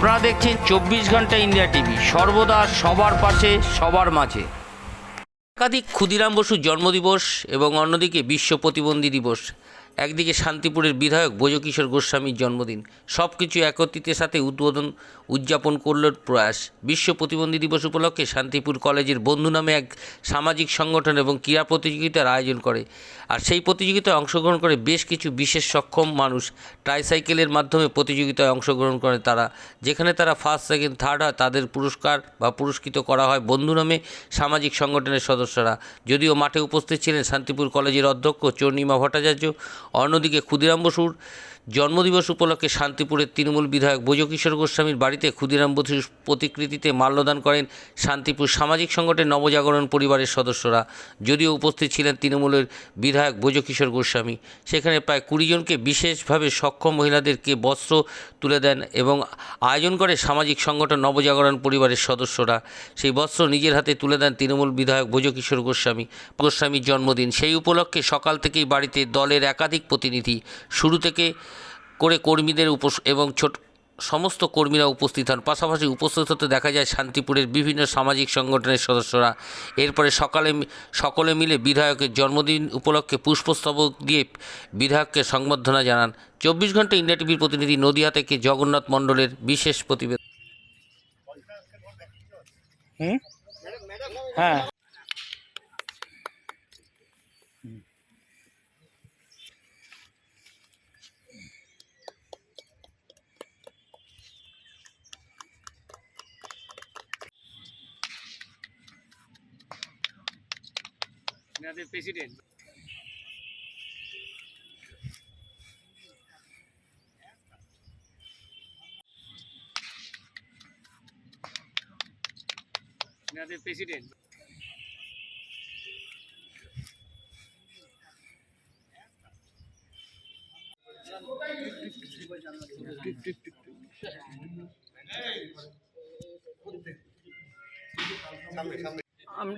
আপনারা দেখছেন চব্বিশ ঘণ্টা ইন্ডিয়া টিভি, সর্বদা সবার পাশে, সবার মাঝে। একাধিক ক্ষুদিরাম বসুর জন্মদিবস এবং অন্যদিকে বিশ্ব প্রতিবন্ধী দিবস। একদিকে শান্তিপুরের বিধায়ক ব্রজকিশোর গোস্বামীর জন্মদিন সব কিছু একত্রিতের সাথে উদ্বোধন, উদযাপন করল প্রয়াস। বিশ্ব প্রতিবন্ধী দিবস উপলক্ষে শান্তিপুর কলেজের বন্ধু নামে এক সামাজিক সংগঠন এবং ক্রীড়া প্রতিযোগিতার আয়োজন করে। আর সেই প্রতিযোগিতায় অংশগ্রহণ করে বেশ কিছু বিশেষ সক্ষম মানুষ ট্রাইসাইকেলের মাধ্যমে প্রতিযোগিতায় অংশগ্রহণ করে তারা, যেখানে তারা ফার্স্ট সেকেন্ড থার্ড হয়, তাদের পুরস্কার বা পুরস্কৃত করা হয় বন্ধু নামে সামাজিক সংগঠনের সদস্যরা। যদিও মাঠে উপস্থিত ছিলেন শান্তিপুর কলেজের অধ্যক্ষ চর্ণিমা ভট্টাচার্য অন্যদিকে ক্ষুদিরাম বসুর জন্মদিবস উপলক্ষে শান্তিপুরের তৃণমূল বিধায়ক ব্রজকিশোর গোস্বামীর বাড়িতে ক্ষুদিরাম বসুর প্রতিকৃতিতে মাল্যদান করেন শান্তিপুর সামাজিক সংগঠন নবজাগরণ পরিবারের সদস্যরা। যদিও উপস্থিত ছিলেন তৃণমূলের বিধায়ক ব্রজকিশোর গোস্বামী। সেখানে প্রায় কুড়ি জনকে বিশেষভাবে সক্ষম মহিলাদেরকে বস্ত্র তুলে দেন এবং আয়োজন করে সামাজিক সংগঠন নবজাগরণ পরিবারের সদস্যরা। সেই বস্ত্র নিজের হাতে তুলে দেন তৃণমূল বিধায়ক ব্রজকিশোর গোস্বামী। গোস্বামীর জন্মদিন সেই উপলক্ষে সকাল থেকেই বাড়িতে দলের একাধিক প্রতিনিধি শুরু থেকে করে কর্মীদের উপস, এবং ছোট, সমস্ত কর্মীরা উপস্থিত হন। পাশাপাশি উপস্থিত হতে দেখা যায় শান্তিপুরের বিভিন্ন সামাজিক সংগঠনের সদস্যরা। এরপরে সকালে সকলে মিলে বিধায়কের জন্মদিন উপলক্ষে পুষ্পস্তবক দিয়ে বিধায়ককে সংবর্ধনা জানান। চব্বিশ ঘণ্টা ইন্ডিয়া টিভির প্রতিনিধি নদিয়া থেকে জগন্নাথ মণ্ডলের বিশেষ প্রতিবেদন। হুম? হ্যাঁ প্রেসিডেন্ট ইনাদের প্রেসিডেন্ট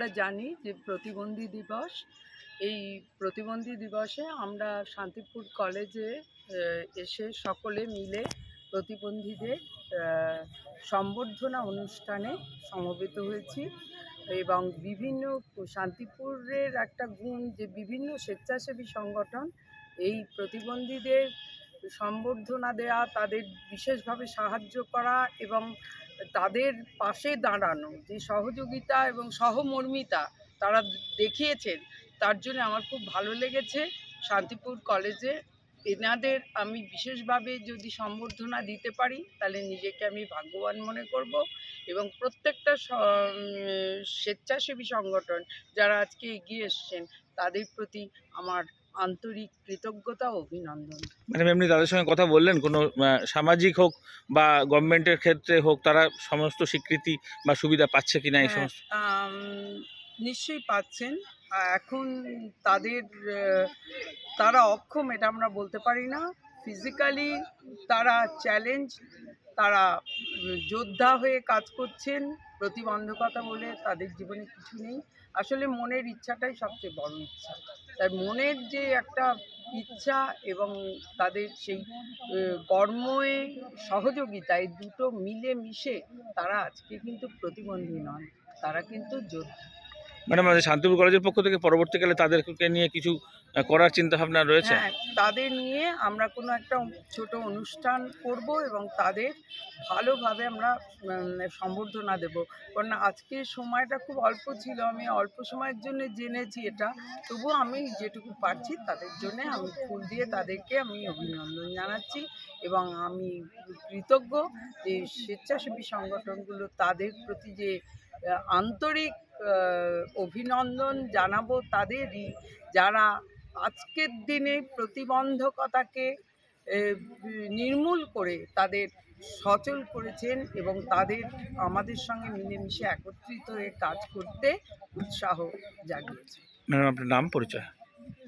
আমরা জানি যে প্রতিবন্ধী দিবস, এই প্রতিবন্ধী দিবসে আমরা শান্তিপুর কলেজে এসে সকলে মিলে প্রতিবন্ধীদের সম্বর্ধনা অনুষ্ঠানে সমবেত হয়েছি এবং বিভিন্ন শান্তিপুরের একটা গুণ যে বিভিন্ন স্বেচ্ছাসেবী সংগঠন, এই প্রতিবন্ধীদের সম্বর্ধনা দেওয়া তাদের বিশেষভাবে সাহায্য করা এবং তাদের পাশে দাঁড়ানো, যে সহযোগিতা এবং সহমর্মিতা তারা দেখিয়েছেন, তার জন্য আমার খুব ভালো লেগেছে। শান্তিপুর কলেজে এনাদের আমি বিশেষভাবে যদি সম্বর্ধনা দিতে পারি, তাহলে নিজেকে আমি ভাগ্যবান মনে করব এবং প্রত্যেকটা স্বেচ্ছাসেবী সংগঠন যারা আজকে এগিয়ে এসছেন, তাদের প্রতি আমার আন্তরিক কৃতজ্ঞতা ও অভিনন্দন। মানে এমনি তাদের সঙ্গে কথা বললেন কোনো সামাজিক হোক বা গভর্নমেন্টের ক্ষেত্রে হোক তারা সমস্ত স্বীকৃতি বা সুবিধা পাচ্ছে কিনা এই হ্যাঁ, সমস্ত? নিশ্চয়ই পাচ্ছেন। এখন তাদের তারা অক্ষম এটা আমরা বলতে পারি না। ফিজিক্যালি তারা চ্যালেঞ্জ তারা যোদ্ধা হয়ে কাজ করছেন, প্রতিবন্ধকতা বলে তাদের জীবনে কিছু নেই। আসলে মনের ইচ্ছাটাই সবচেয়ে বড় ইচ্ছা। তাই মনের যে একটা ইচ্ছা এবং তাদের সেই কর্মে সহযোগিতা, এই দুটো মিলে মিশে তারা আজকে কিন্তু প্রতিবন্ধী নন তারা কিন্তু যোদ্ধা। ম্যাডাম, আমাদের শান্তিপুর কলেজের পক্ষ থেকে পরবর্তীকালে তাদেরকে নিয়ে কিছু করার চিন্তা ভাবনা রয়েছে? হ্যাঁ তাদের নিয়ে আমরা কোনো একটা ছোট অনুষ্ঠান করব এবং তাদের ভালোভাবে আমরা সম্বর্ধনা দেব। কারণ আজকে সময়টা খুব অল্প ছিল, আমি অল্প সময়ের জন্য জেনেছি এটা। তবুও আমি যেটুকু পারছি তাদের জন্য আমি ফুল দিয়ে তাদেরকে আমি অভিনন্দন জানাচ্ছি এবং আমি কৃতজ্ঞ যে স্বেচ্ছাসেবী সংগঠনগুলো তাদের প্রতি যে আন্তরিক অভিনন্দন জানাব তাদেরই যারা আজকের দিনে প্রতিবন্ধকতাকে নির্মূল করে তাদের সচল করেছেন এবং তাদের আমাদের সঙ্গে মিলেমিশে একত্রিত হয়ে কাজ করতে উৎসাহ জাগিয়েছে। ম্যাডাম আপনার নাম পরিচয়?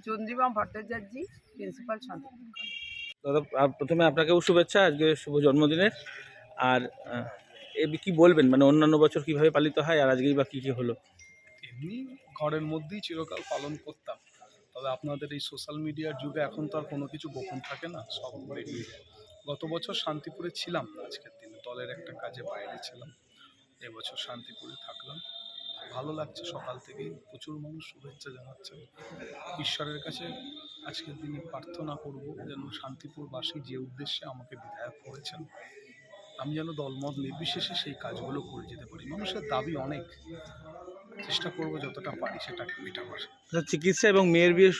চন্দ্রিমা ভট্টাচার্য প্রিন্সিপাল শান্তিপুর দাদা প্রথমে আপনাকেও শুভেচ্ছা আজকে শুভ জন্মদিনের। আর কি বলবেন? মানে অন্যান্য বছর কীভাবে পালিত হয় আর আজকেই বা কী কী হলো? এমনি ঘরের মধ্যেই চিরকাল পালন করতাম। তবে আপনাদের এই সোশ্যাল মিডিয়ার যুগে এখন তো আর কোনো কিছু গোপন থাকে না, সব গত বছর শান্তিপুরে ছিলাম, আজকের দিনে দলের একটা কাজে বাইরে ছিলাম। এবছর শান্তিপুরে থাকলাম। ভালো লাগছে সকাল থেকেই, প্রচুর মানুষ শুভেচ্ছা জানাচ্ছে ঈশ্বরের কাছে আজকের দিনে প্রার্থনা করব যেন শান্তিপুরবাসী যে উদ্দেশ্যে আমাকে বিধায়ক করেছেন আমি যেন দলমত নির্বিশেষে সেই কাজগুলো করে যেতে পারি। মানুষের দাবি অনেক। চেষ্টা করব যতটা পারি সেটা মেটাবার। আচ্ছা, চিকিৎসা এবং মেয়ের বিয়ের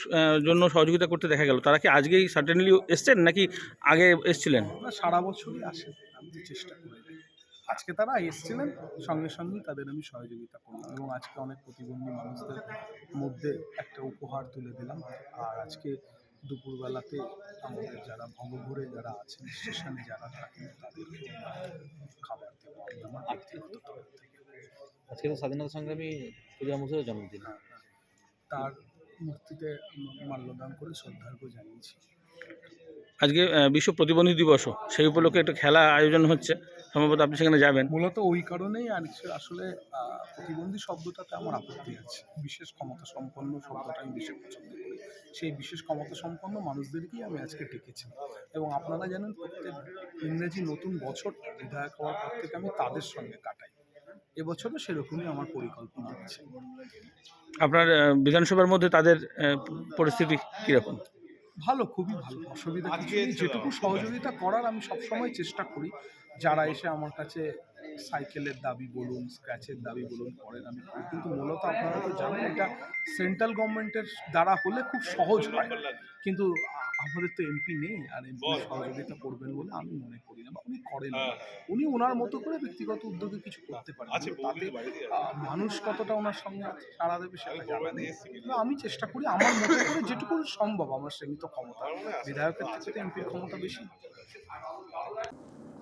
জন্য সহযোগিতা করতে দেখা গেল। তারা কি আজকেই সার্টেনলি এসছেন নাকি আগে এসছিলেন? না সারা বছরই আসে। আমি চেষ্টা করে। আজকে তারা এসেছিলেন সঙ্গে সঙ্গেই তাদের আমি সহযোগিতা করলাম এবং আজকে অনেক প্রতিবন্ধী মানুষদের মধ্যে একটা উপহার তুলে দিলাম। আর আজকে দুপুরবেলাতে আমাদের যারা ভবঘুরে যারা আছেন স্টেশনে যারা থাকেন তাদেরকে খাবার দেবো আমি আমার ব্যক্তিগত তরফ থেকে। আজকে তো স্বাধীনতা সংগ্রামী ক্ষুদিরাম বসুরের জন্মদিন। তার মূর্তিতে মাল্যদান করে শ্রদ্ধার্ঘ জানিয়েছি। আজকে বিশ্ব প্রতিবন্ধী দিবসও। সেই উপলক্ষে একটা খেলা আয়োজন হচ্ছে। সম্ভবত আপনি সেখানে যাবেন। মূলত ওই কারণেই আসলে প্রতিবন্ধী শব্দটাতে আমার আপত্তি আছে। বিশেষ ক্ষমতা সম্পন্ন শব্দটা আমি বেশি পছন্দ করি। সেই বিশেষ ক্ষমতা সম্পন্ন মানুষদেরকেই আমি আজকে ডেকেছি। এবং আপনারা জানেন প্রত্যেক ইংরেজি নতুন বছর বিধায়ক হওয়ার পর থেকে আমি তাদের সঙ্গে কাটাই। এবছরও সেরকমই আমার পরিকল্পনা আছে। আপনার বিধানসভার মধ্যে তাদের পরিস্থিতি কীরকম? ভালো খুবই ভালো। অসুবিধা কিছু যেটুকু সহযোগিতা করার আমি সবসময় চেষ্টা করি। যারা এসে আমার কাছে সাইকেলের দাবি বলুন স্ক্র্যাচের দাবি বলুন করেন আমি কিন্তু মূলত আপনারা তো জানেন এটা সেন্ট্রাল গভর্নমেন্টের দ্বারা হলে খুব সহজ হয়। কিন্তু আমাদের তো এমপি নেই আর এমপি সহযোগিতা করবেন বলে আমি মনে করি না বা উনি করেন উনি ওনার মতো করে ব্যক্তিগত উদ্যোগে কিছু করতে পারেন। তাতে মানুষ কতটা ওনার সঙ্গে সারা দেবে সেটা জানা নেই। আমি চেষ্টা করি আমার মতো করে যেটুকু সম্ভব আমার সীমিত ক্ষমতা। বিধায়কের থেকে এমপির ক্ষমতা বেশি।